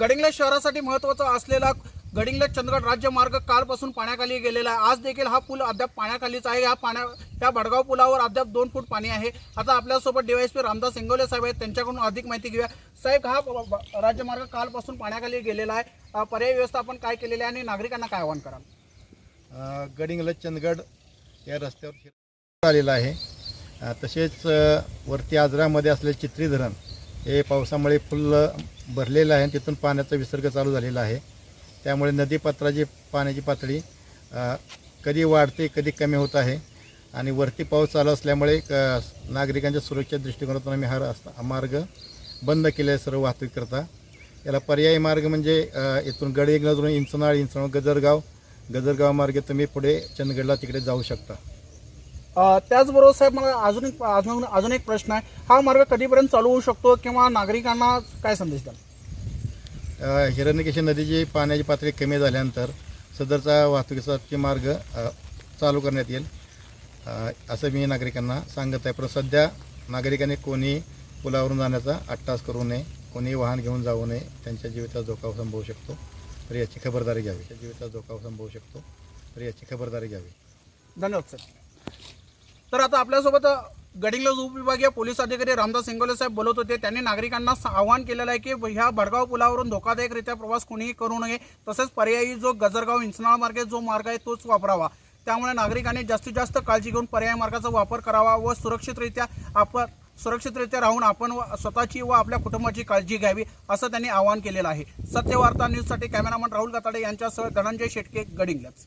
गडिंग्लज शहरासाठी महत्त्वाचा असलेला गडिंग्लज चंदगड राज्य मार्ग कालपासून पाण्याखाली गेलेला आहे. आज देखील हा पूल अद्याप पाण्याखालीच आहे. या पाण्या या भडगाव पुलावर अद्याप दोन फूट पाणी आहे. आता आपल्यासोबत डीवायएसपी रामदास सिंगोले साहेब आहेत. त्यांच्याकडून अधिक माहिती घेऊया. साहेब हा राज्यमार्ग कालपासून पाण्याखाली गेलेला आहे. पर्याय व्यवस्थापन काय केलेले आहे आणि नागरिकांना काय आवाहन कराल? गडिंग्लज चंदगड या रस्त्यावर आलेला आहे. तसेच वरती आजरामध्ये असलेले चित्री धरण हे पावसामुळे फुल भरलेलं आहे आणि तिथून पाण्याचा विसर्ग चालू झालेला आहे. त्यामुळे नदीपात्राची पाण्याची पातळी कधी वाढते कधी कमी होत आहे आणि वरती पाऊस चालू असल्यामुळे नागरिकांच्या सुरक्षेच्या दृष्टिकोनातून आम्ही हा रस्ता मार्ग बंद केला आहे सर्व वाहतुकीकरता. याला पर्यायी मार्ग म्हणजे इथून गडिंगलजून इंचनाळ इंचनाळ गजरगाव गजरगाव मार्गे तुम्ही पुढे चंदगडला तिकडे जाऊ शकता. त्याचबरोबर साहेब मला अजून एक अजून अजून एक प्रश्न आहे. हा मार्ग कधीपर्यंत चालू होऊ शकतो किंवा नागरिकांना काय संदेश द्याल? हिरण्यकेशी नदीची पाण्याची पातळी कमी झाल्यानंतर सदरचा वाहतुकीचा मार्ग चालू करण्यात येईल. असं मी नागरिकांना सांगत आहे. पण सध्या नागरिकांनी कोणी पुलावरून जाण्याचा अट्टास करू नये कोणी वाहन घेऊन जाऊ नये त्यांच्या जीविताचा धोका संभवू शकतो. तर याची खबरदारी घ्यावी. त्या जीविताचा धोका संभवू शकतो. तर याची खबरदारी घ्यावी. धन्यवाद सर तर आता आपल्यासोबत गडिंग्लज उपविभागीय पोलीस अधिकारी रामदास सिंगोले साहेब बोलत होते. त्यांनी नागरिकांना आवाहन केलेलं आहे की ह्या भडगाव पुलावरून धोकादायकरित्या प्रवास कोणीही करू नये. तसेच पर्यायी जो गजरगाव इंचनाळ मार्गे जो मार्ग आहे तोच वापरावा. त्यामुळे नागरिकांनी जास्तीत जास्त काळजी घेऊन पर्यायी मार्गाचा वापर करावा व सुरक्षितरित्या आपण सुरक्षितरित्या राहून आपण व स्वतःची व आपल्या कुटुंबाची काळजी घ्यावी असं त्यांनी आवाहन केलेलं आहे. सत्यवार्ता न्यूजसाठी कॅमेरामन राहुल गताडे यांच्यासह धनंजय शेटके गडिंग्लज.